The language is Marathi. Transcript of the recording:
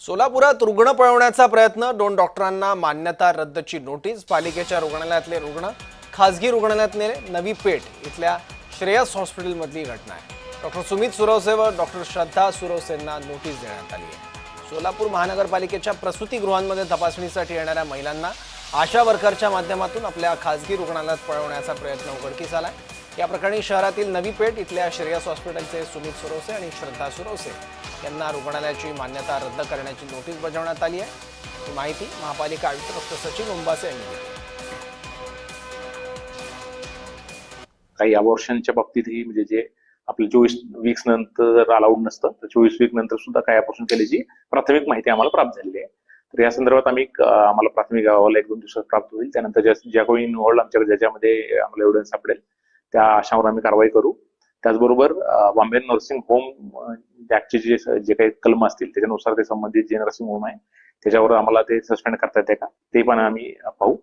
सोलापुरात रुग्ण पळवण्याचा प्रयत्न. दोन डॉक्टरांना मान्यता रद्दची नोटीस. पालिकेच्या रुग्णालयातले रुग्ण खासगी रुग्णालयात नेले नवी पेठ इथल्या श्रेयस हॉस्पिटलमधली घटना आहे. डॉक्टर सुमित सुरवसे व डॉक्टर श्रद्धा सुरवसेंना नोटीस देण्यात आली आहे. सोलापूर महानगरपालिकेच्या प्रसूतीगृहांमध्ये तपासणीसाठी येणाऱ्या महिलांना आशा वर्करच्या माध्यमातून आपल्या खासगी रुग्णालयात पळवण्याचा प्रयत्न उघडकीस आहे या प्रकरणी शहरातील नवी पेठ इथल्या श्रेयस हॉस्पिटलचे सुमित सुरवसे आणि श्रद्धा सुरवसे यांना रुग्णालयाची मान्यता रद्द करण्याची नोटीस बजावण्यात आली आहे. ही माहिती महापालिका आयुक्त डॉक्टर सचिन उंबासे यांनी दिली. काही अबॉर्शनच्या बाबतीतही म्हणजे जे आपले चोवीस वीक्स नंतर अलाउड नसतं तर चोवीस वीक नंतर सुद्धा काही अबॉर्शन केल्याची प्राथमिक माहिती आम्हाला प्राप्त झालेली आहे. तर या संदर्भात आम्ही आम्हाला प्राथमिक अहवाल एक दोन दिवसात प्राप्त होईल. त्यानंतर ज्या ज्या कोणी इन्व्हॉल्ड आमच्याकडे ज्याच्यामध्ये आम्हाला एव्हिडन्स सापडेल त्या आशावर आम्ही कारवाई करू. त्याचबरोबर बॉम्बे नर्सिंग होम ऍक्टचे जे जे काही कलम असतील त्याच्यानुसार ते संबंधित जे नर्सिंग होम आहे त्याच्यावर आम्हाला ते सस्पेंड करता येते का? ते पण आम्ही पाहू.